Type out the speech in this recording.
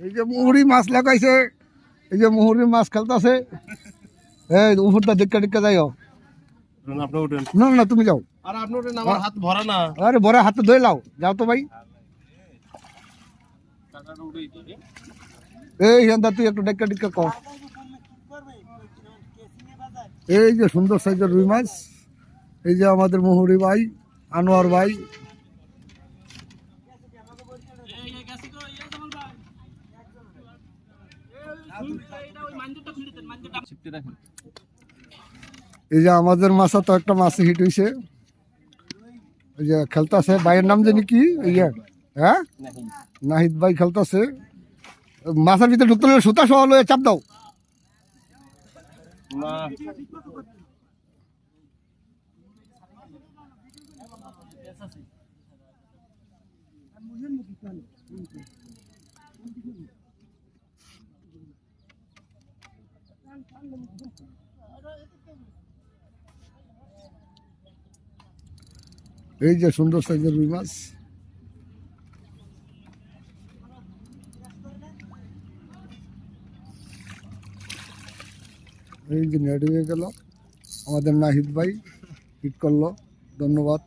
এই যে মুহুরি মাছ লাগাইছে এই যে মুহুরি মাছ খেলতেছে। এই উপরটা ডিক্কা ডিক্কা যাইও। না না তুমি যাও। আর ভরা না। আরে বড় হাতে ধুয়ে লাও। যাও তো ভাই। এই হেন্দা তুই একটু ডিক্কা ডিক্কা কর এই যে সুন্দর সাইজের রুই মাছ এই যে আমাদের মুহুরি ভাই আনোয়ার ভাই। এই যে আমাদের মাছা তো একটা মাছ হিট হয়েছে এই যে খেলতেছে, ভাইয়ের নাম জানি কি? হ্যাঁ? নাহিদ ভাই খেলতেছে। মাছের ভিতরে ঢুকতে হলে সুতা সহ চাপ দাও। এই যে সুন্দর সাইজের রুই মাছ। এই যে নেট হয়ে গেল। আমাদের নাহিদ ভাই হিট করল। ধন্যবাদ।